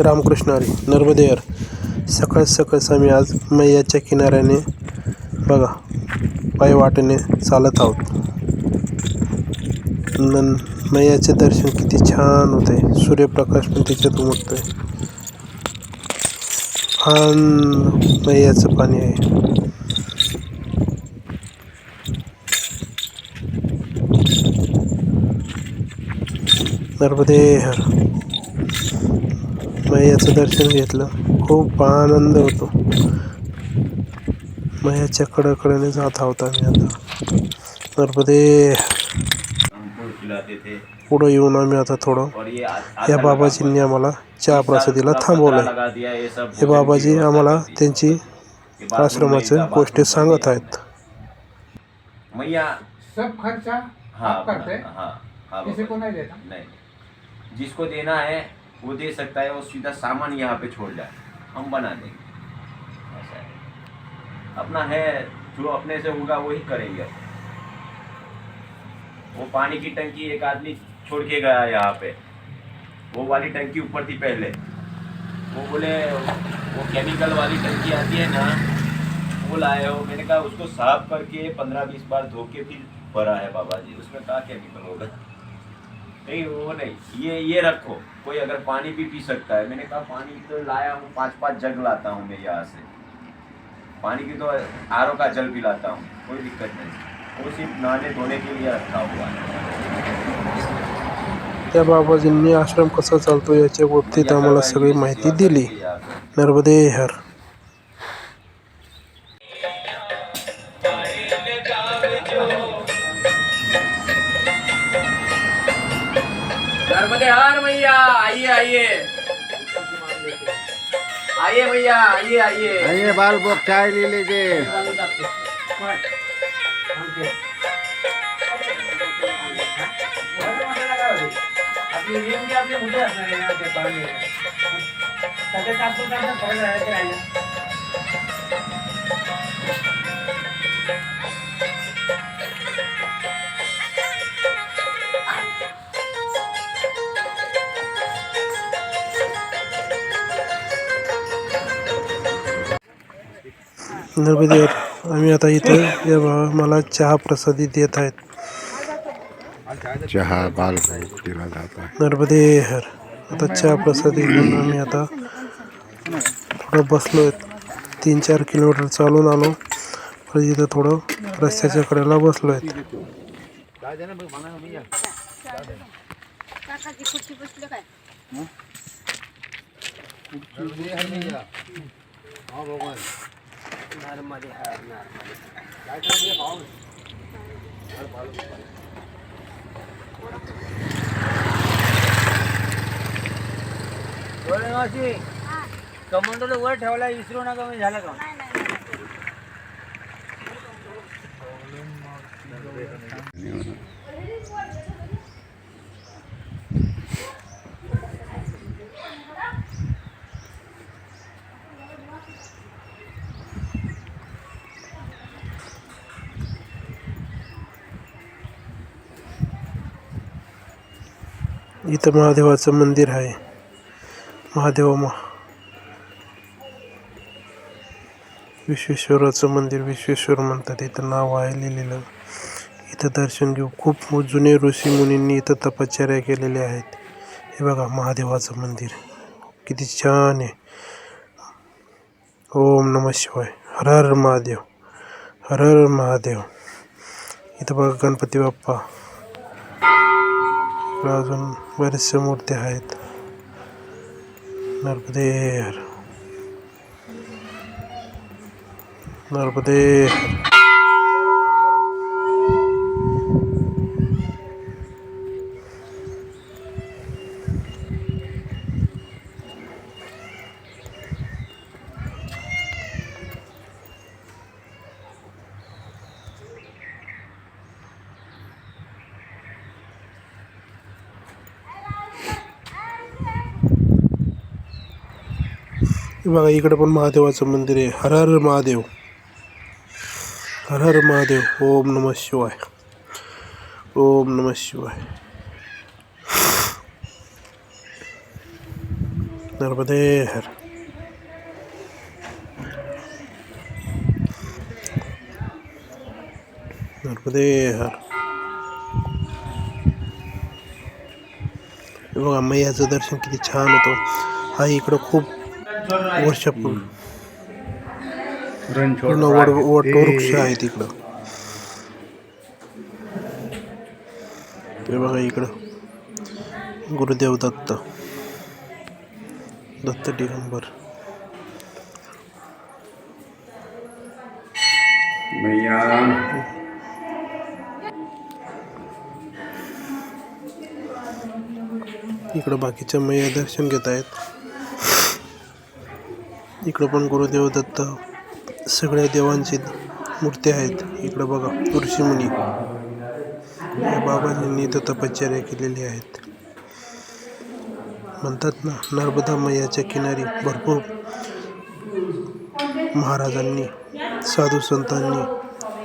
रामकृष्ण हरी नर्मदेवर. सकाळ सकाळच आम्ही आज मैयाच्या किनाऱ्याने बघा पाय वाटेने चालत आहोत. न मैयाचे दर्शन किती छान होते. सूर्यप्रकाश पण त्याच्यात उमटतोय. छान मैयाचं पाणी आहे. नर्मदे हर. मैयाचं दर्शन घेतलं खूप आनंद होतो मैयाच्या कडेकडेने जात आहोत आम्ही आता थे पुढं येऊन आम्ही आता थोडं ये बाबाजींनी आम्हाला चहा। प्रसादीला सब हे बाबाजी आम्हाला। त्यांची था, गोष्टी सांगत आहेत। मैया सब खर्चा हाँ आप करते हैं हाँ हाँ किसी को नहीं देता। नहीं जिसको देना है वो दे सकता है, वो सीधा सामान यहाँ पे छोड़ जाए। हम बना देंगे। ऐसा है। अपना है, जो अपने से होगा वही करेंगे। वो पानी की टंकी एक आदमी छोड़ के गया यहाँ पे। वो वाली टंकी ऊपर थी पहले। वो बोले, वो केमिकल वाली टंकी आती है ना, वो लाए हो। मैंने कहा, उसको साफ़ करके पंद्रह बीस बार धो के फिर भरा है बाबा जी। उसमें कहा केमिकल होगा। नहीं, वो नहीं। ये ये रखो। कोई अगर पानी भी पी सकता है। मैंने कहा पानी तो लाया हूँ पाँच पाँच जग लाता हूँ मैं यहाँ से। पानी की तो आर का जल भी लाता हूँ कोई दिक्कत नहीं। वो सिर्फ़ नहाने धोने के लिए रखा हुआ है। त्या बाबाजींनी आश्रम कसा चालतो याच्या बाबतीत आम्हाला सगळी माहिती दिली. नर्मदे हर. नर्मदे हर मैया। आइए आइए। आइए भैया आइए आइए। आइए बाल को चाय ले लीजिए। हर आम्ही आता इथं या बाबा मला चहा प्रसादी देत आहेत. चहा बाल को दिला जाता है नर्मदे हर. आता चहा प्रसादी घेऊन आम्ही आता थोडं बसलो आहेत. तीन चार किलोमीटर चालून आलो. परत इथं थोडं रस्त्याच्या कडेला बसलो आहेत. નર્મદે હા નર્મદે કમંડો તો ઠેવલા ઈસરો ના ગમે ઝાલા ગમે इथं महादेवाचं मंदिर आहे. महादेवा मा विश्वेश्वराचं मंदिर विश्वेश्वर म्हणतात. इथं नाव आहे लिहिलेलं. इथं दर्शन घेऊ. खूप जुने ऋषी मुनींनी इथं तपश्चर्या केलेल्या आहेत. हे बघा महादेवाचं मंदिर. किती छान आहे. ओम नम शिवाय. हर हर महादेव. हर हर महादेव. इथं बघा गणपती बाप्पा. इकडं अजून बरेचशा मूर्त्या आहेत. नर्मदे नर्मदे हे बघा इकडे पण महादेवाचं मंदिर आहे. हर हर महादेव. हर हर महादेव. ओम नम शिवाय. ओम नम शिवाय. नर्मदे हर. नर्मदे हर. बघा मैयाचं दर्शन किती छान होतं. हा इकडं खूप वर्षापूर्वी पूर्ण वड वटवृक्ष आहेत इकडं हे बघा इकडं. गुरुदेव दत्त. दत्त दिगंबर. मैया. इकडं बाकीच्या मैया दर्शन घेत आहेत. इकडं पण गुरुदेव दत्त सगळ्या देवांची मूर्ती आहेत. इकडं बघा ऋषीमुनी या बाबांनी इथं तपश्चर्या केलेली आहेत. म्हणतात ना नर्मदा मैयाच्या किनारी भरपूर महाराजांनी साधू संतांनी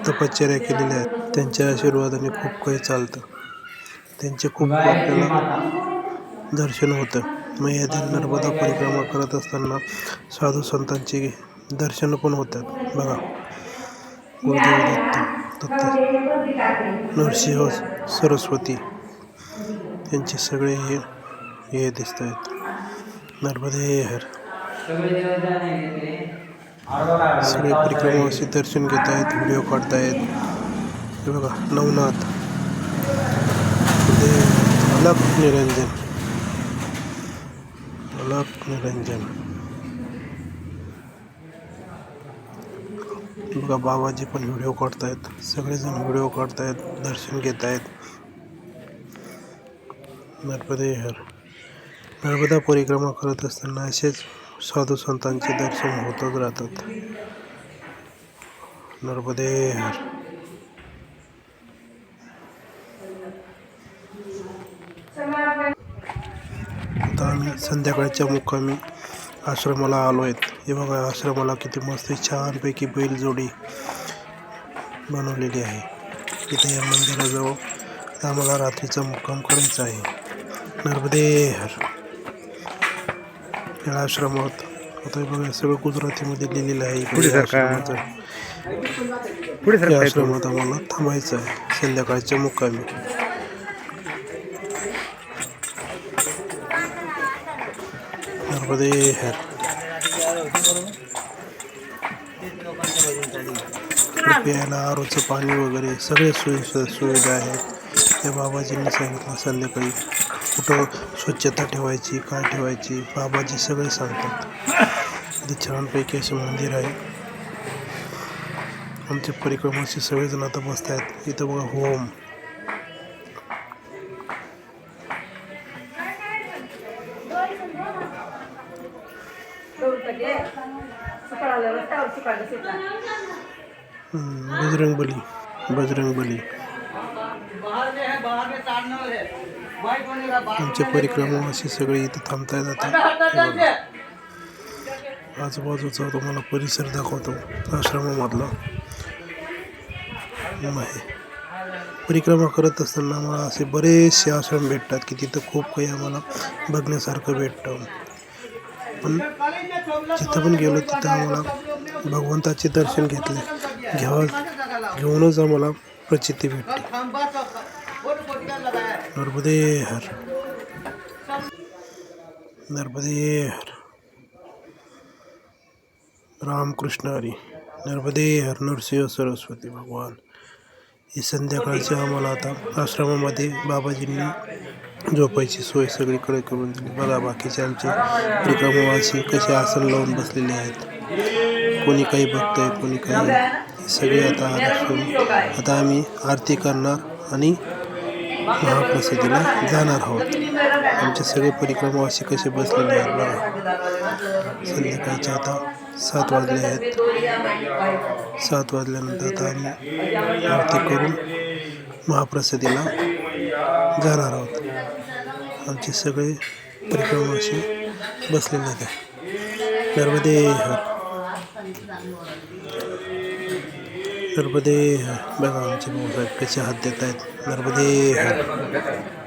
तपश्चर्या केलेल्या आहेत. त्यांच्या आशीर्वादाने खूप काही चालतं. त्यांचे खूप आपल्याला दर्शन होतं. मैयातील नर्मदा परिक्रमा करत असताना साधू संतांची दर्शनं पण होतात. बघा. गुरुदेव दत्त दत्त नरसिंह हो, सरस्वती. त्यांचे सगळे हे हे दिसत आहेत. नर्मदे हर. सगळे परिक्रमाचे दर्शन घेत आहेत व्हिडिओ काढतायत हे बघा नवनाथ. ते अलग निरंजन. अलग निरंजन. बघा बाबाजी पण व्हिडिओ काढतायत. सगळेजण व्हिडिओ काढतायत दर्शन घेत आहेत नर्मदेहर नर्मदा परिक्रमा करत असताना असेच साधू संतांचे दर्शन होतच राहतात. नर्मदेहर आम्ही संध्याकाळच्या मुक्कामी आश्रमाला आलो आहेत. हे बघा आश्रमाला किती मस्त छानपैकी बैलजोडी बनवलेली आहे. इथे या मंदिराजवळ आम्हाला रात्रीचा मुक्काम करायचा आहे. नर्मदे या आश्रमात आता बघा सगळं गुजरातीमध्ये लिहिलेलं आहे. या आश्रमात आम्हाला थांबायचं आहे. संध्याकाळच्या मुक्कामी. नर्मदे हर प्यायला आरोचं पाणी वगैरे सगळे सोयी सु- सुविधा आहेत. त्या बाबाजींनी सांगितलं संध्याकाळी कुठं स्वच्छता ठेवायची काय ठेवायची बाबाजी सगळे सांगतात. ते छानपैकी असं मंदिर आहे. आमच्या परिक्रमाचे सगळेजण आता बसत आहेत इथं बघा होम. बजरंग बली बजरंग बली बाहर में आमचे परिक्रमावासी सगळे इथं थांबता आता आजूबाजूचा तुम्हाला परिसर दाखवतो आश्रमामधला आहे परिक्रमा करत असताना आम्हाला असे बरेचसे आश्रम भेटतात की तिथं खूप काही आम्हाला बघण्यासारखं भेटतं. पण जिथं पण गेलो तिथं आम्हाला भगवंताचे दर्शन घेतले. घ्यावा घेऊनच आम्हाला प्रचिती भेटते नर्मदे हर. नर्मदे हर. रामकृष्ण हरी. नर्मदे हर नरसिंह सरस्वती भगवान. ही संध्याकाळची आम्हाला आता आश्रमामध्ये बाबाजींनी झोपायची सोय सगळीकडे करून दिली. बघा बाकीचे आमचे परिक्रमावासी कसे आसन लावून बसलेले आहेत. कोणी काही बघतंय कोणी काही सगळे आता आरक्षण आता आम्ही आरती करणार आणि महाप्रसादीला जाणार आहोत. आमचे सगळे परिक्रमा असे कसे बसलेले आहेत बघा. संध्याकाळचे आता सात वाजले आहेत. सात वाजल्यानंतर आता आम्ही आरती करून महाप्रसादीला जाणार आहोत. आमचे सगळे परिक्रमावासी बसलेले आहेत. नर्मदे हर. नर्मदे हर बघा आमचे भाऊसाहेब कसे हात देत आहेत नर्मदे